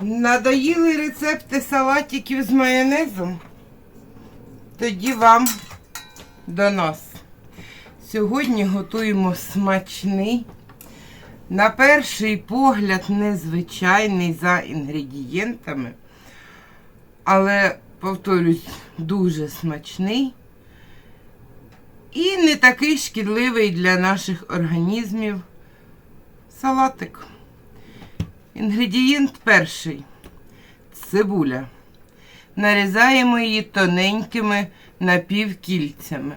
Надоїли рецепти салатиків з майонезом? Тоді вам до нас. Сьогодні готуємо смачний, на перший погляд, незвичайний за інгредієнтами, але, повторюсь, дуже смачний і не такий шкідливий для наших організмів салатик. Інгредієнт перший цибуля. Нарізаємо її тоненькими напівкільцями.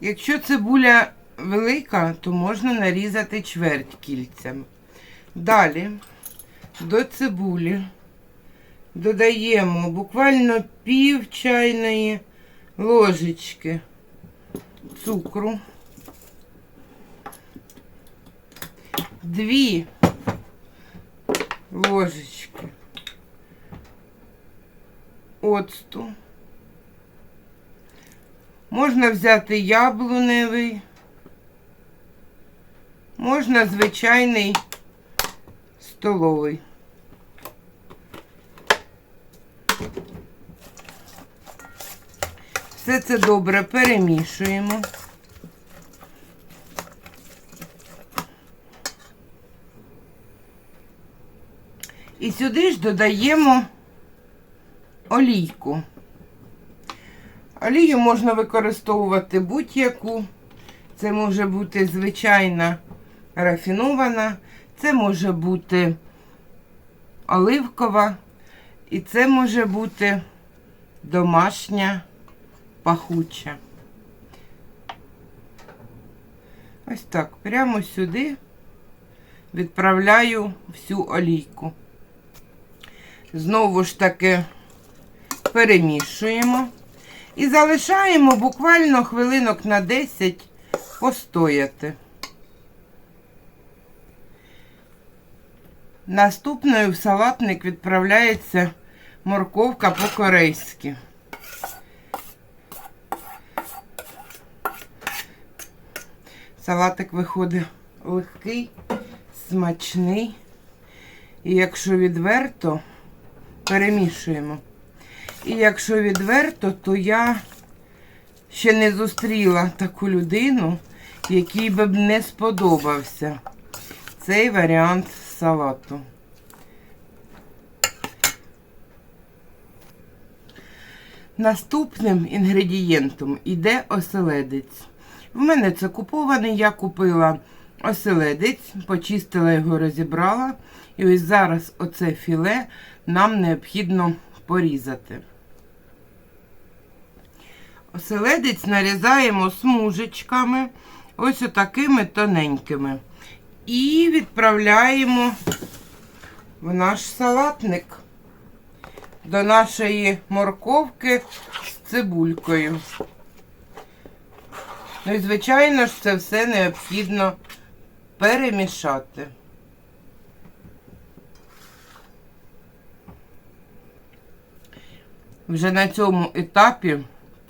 Якщо цибуля велика, то можна нарізати чверть кільцями. Далі до цибулі додаємо буквально пів чайної ложечки цукру. Дві ложечки оцту. Можна взяти яблуневий, можна звичайний столовий. Все це добре перемішуємо. І сюди ж додаємо олійку. Олію можна використовувати будь-яку. Це може бути звичайна рафінована, це може бути оливкова, і це може бути домашня пахуча. Ось так, прямо сюди відправляю всю олійку. Знову ж таки перемішуємо і залишаємо буквально хвилинок на 10 постояти. Наступною в салатник відправляється морковка по-корейськи. Салатик виходить легкий, смачний. І якщо відверто, перемішуємо. І якщо відверто, то я ще не зустріла таку людину, якій би б не сподобався цей варіант салату. Наступним інгредієнтом іде оселедець. В мене це купований, я купила оселедець, почистила його, розібрала. І ось зараз оце філе нам необхідно порізати. Оселедець нарізаємо смужечками, ось отакими тоненькими. І відправляємо в наш салатник до нашої морковки з цибулькою. Ну і, звичайно ж, це все необхідно перемішати. Вже на цьому етапі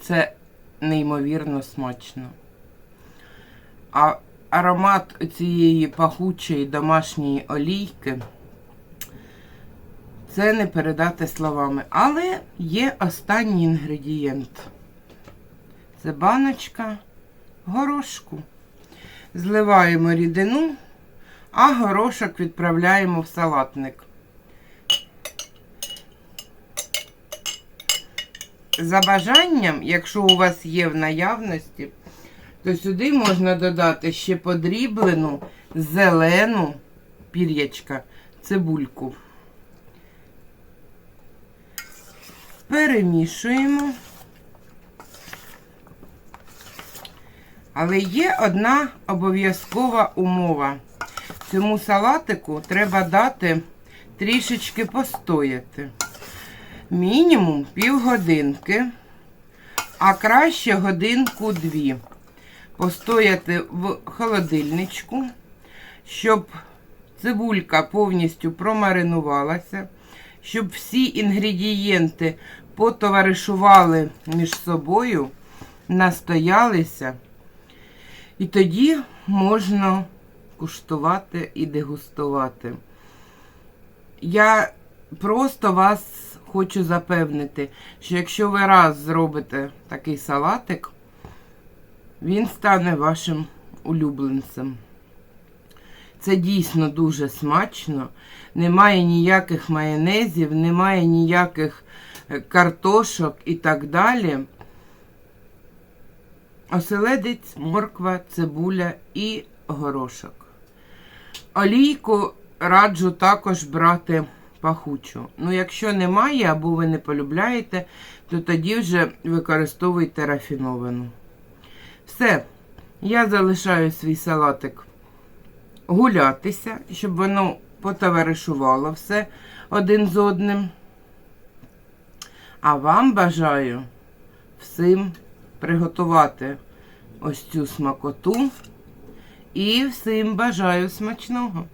це неймовірно смачно. А аромат цієї пахучої домашньої олійки це не передати словами. Але є останній інгредієнт. Це баночка горошку. Зливаємо рідину, а горошок відправляємо в салатник. За бажанням, якщо у вас є в наявності, то сюди можна додати ще подріблену зелену пір'ячка, цибульку. Перемішуємо. Але є одна обов'язкова умова. Цьому салатику треба дати трішечки постояти. Мінімум півгодинки, а краще годинку-дві. Постояти в холодильничку, щоб цибулька повністю промаринувалася, щоб всі інгредієнти потоваришували між собою, настоялися. І тоді можна куштувати і дегустувати. Я просто вас хочу запевнити, що якщо ви раз зробите такий салатик, він стане вашим улюбленцем. Це дійсно дуже смачно. Немає ніяких майонезів, немає ніяких е, картошок і так далі. Оселедець, морква, цибуля і горошок. Олійку раджу також брати пахучу. Ну, якщо немає або ви не полюбляєте, то тоді вже використовуйте рафіновану. Все, я залишаю свій салатик гулятися, щоб воно потоваришувало все один з одним. А вам бажаю всім приготувати ось цю смакоту. І всім бажаю смачного.